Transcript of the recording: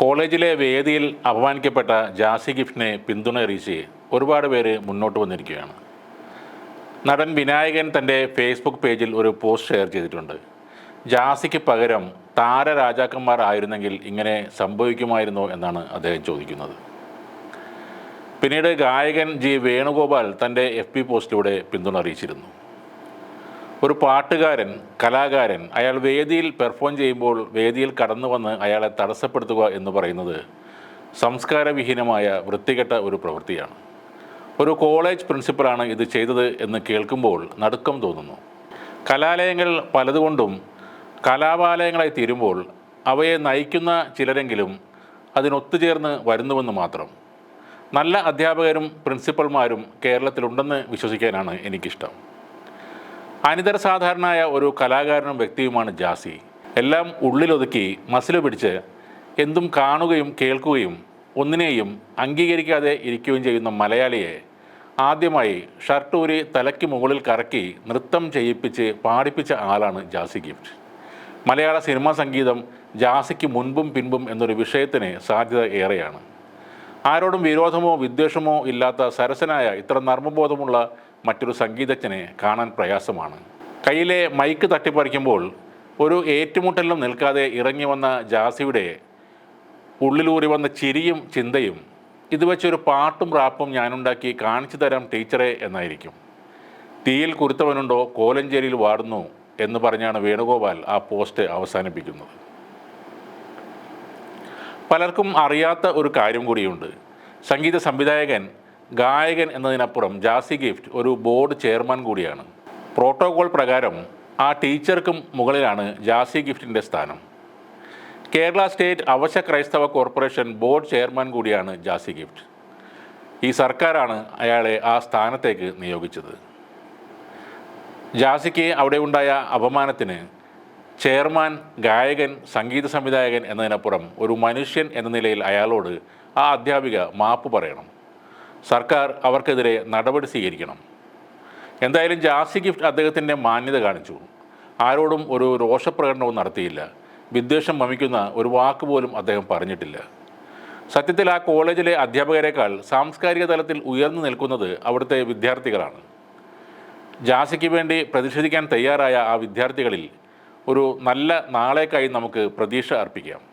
കോളേജിലെ വേദിയിൽ അപമാനിക്കപ്പെട്ട ജാസി ഗിഫ്റ്റിനെ പിന്തുണ അറിയിച്ച് ഒരുപാട് പേര് മുന്നോട്ട് വന്നിരിക്കുകയാണ്. നടൻ വിനായകൻ തന്റെ ഫേസ്ബുക്ക് പേജിൽ ഒരു പോസ്റ്റ് ഷെയർ ചെയ്തിട്ടുണ്ട്. ജാസിക്ക് പകരം താരരാജാക്കന്മാർ ആയിരുന്നെങ്കിൽ ഇങ്ങനെ സംഭവിക്കുമായിരുന്നോ എന്നാണ് അദ്ദേഹം ചോദിക്കുന്നത്. പിന്നീട് ഗായകൻ ജി വേണുഗോപാൽ തന്റെ എഫ് പി പോസ്റ്റിലൂടെ പിന്തുണ അറിയിച്ചിരുന്നു. ഒരു പാട്ടുകാരൻ കലാകാരൻ അയാൾ വേദിയിൽ പെർഫോം ചെയ്യുമ്പോൾ വേദിയിൽ കടന്നു വന്ന് അയാളെ തടസ്സപ്പെടുത്തുക എന്ന് പറയുന്നത് സംസ്കാരവിഹീനമായ വൃത്തികെട്ട ഒരു പ്രവൃത്തിയാണ്. ഒരു കോളേജ് പ്രിൻസിപ്പലാണ് ഇത് ചെയ്തത് എന്ന് കേൾക്കുമ്പോൾ നടുക്കം തോന്നുന്നു. കലാലയങ്ങൾ പലതുകൊണ്ടും കലാപാലയങ്ങളായി തീരുമ്പോൾ അവയെ നയിക്കുന്ന ചിലരെങ്കിലും അതിനൊത്തുചേർന്ന് വരുന്നുവെന്ന് മാത്രം. നല്ല അധ്യാപകരും പ്രിൻസിപ്പൽമാരും കേരളത്തിലുണ്ടെന്ന് വിശ്വസിക്കാനാണ് എനിക്കിഷ്ടം. അനിതര സാധാരണയായ ഒരു കലാകാരനും വ്യക്തിയുമാണ് ജാസി. എല്ലാം ഉള്ളിലൊതുക്കി മസിൽ പിടിച്ച് എന്തും കാണുകയും കേൾക്കുകയും ഒന്നിനെയും അംഗീകരിക്കാതെ ഇരിക്കുകയും ചെയ്യുന്ന മലയാളിയെ ആദ്യമായി ഷർട്ടൂരി തലയ്ക്ക് മുകളിൽ കറക്കി നൃത്തം ചെയ്യിപ്പിച്ച് പാടിപ്പിച്ച ആളാണ് ജാസി ഗിഫ്റ്റ്. മലയാള സിനിമാ സംഗീതം ജാസിക്ക് മുൻപും പിൻപും എന്നൊരു വിഷയത്തിന് സാധ്യത ഏറെയാണ്. ആരോടും വിരോധമോ വിദ്വേഷമോ ഇല്ലാത്ത സരസനായ ഇത്ര നർമ്മബോധമുള്ള മറ്റൊരു സംഗീതജ്ഞനെ കാണാൻ പ്രയാസമാണ്. കയ്യിലെ മൈക്ക് തട്ടിപ്പറിക്കുമ്പോൾ ഒരു ഏറ്റുമുട്ടലിലും നിൽക്കാതെ ഇറങ്ങി വന്ന ജാസിയുടെ ഉള്ളിലൂറി വന്ന ചിരിയും ചിന്തയും ഇത് വെച്ചൊരു പാട്ടും റാപ്പും ഞാനുണ്ടാക്കി കാണിച്ചു തരാം ടീച്ചറെ എന്നായിരിക്കും. തീയിൽ കുരുത്തവനുണ്ടോ കോലഞ്ചേരിയിൽ വാടുന്നു എന്ന് പറഞ്ഞാണ് വേണുഗോപാൽ ആ പോസ്റ്റ് അവസാനിപ്പിക്കുന്നത്. പലർക്കും അറിയാത്ത ഒരു കാര്യം കൂടിയുണ്ട്. സംഗീത സംവിധായകൻ ഗായകൻ എന്നതിനപ്പുറം ജാസി ഗിഫ്റ്റ് ഒരു ബോർഡ് ചെയർമാൻ കൂടിയാണ്. പ്രോട്ടോകോൾ പ്രകാരം ആ ടീച്ചർക്കും മുകളിലാണ് ജാസി ഗിഫ്റ്റിന്റെ സ്ഥാനം. കേരള സ്റ്റേറ്റ് അവശ ക്രൈസ്തവ കോർപ്പറേഷൻ ബോർഡ് ചെയർമാൻ കൂടിയാണ് ജാസി ഗിഫ്റ്റ്. ഈ സർക്കാരാണ് അയാളെ ആ സ്ഥാനത്തേക്ക് നിയോഗിച്ചത്. ജാസിക്ക് അവിടെ ഉണ്ടായ അപമാനത്തിന് ചെയർമാൻ ഗായകൻ സംഗീത സംവിധായകൻ എന്നതിനപ്പുറം ഒരു മനുഷ്യൻ എന്ന നിലയിൽ അയാളോട് ആ അധ്യാപിക മാപ്പ് പറയണം. സർക്കാർ അവർക്കെതിരെ നടപടി സ്വീകരിക്കണം. എന്തായാലും ജാസി ഗിഫ്റ്റ് അദ്ദേഹത്തിന്റെ മാന്യത കാണിച്ചു. ആരോടും ഒരു രോഷപ്രകടനവും നടത്തിയില്ല. വിദ്വേഷം വമിക്കുന്ന ഒരു വാക്ക് പോലും അദ്ദേഹം പറഞ്ഞിട്ടില്ല. സത്യത്തിൽ ആ കോളേജിലെ അധ്യാപകരെക്കാൾ സാംസ്കാരിക തലത്തിൽ ഉയർന്നു നിൽക്കുന്നത് അവിടുത്തെ വിദ്യാർത്ഥികളാണ്. ജാസിക്ക് വേണ്ടി പ്രതിഷേധിക്കാൻ തയ്യാറായ ആ വിദ്യാർത്ഥികളിൽ ഒരു നല്ല നാളേക്കായി നമുക്ക് പ്രതീക്ഷ അർപ്പിക്കാം.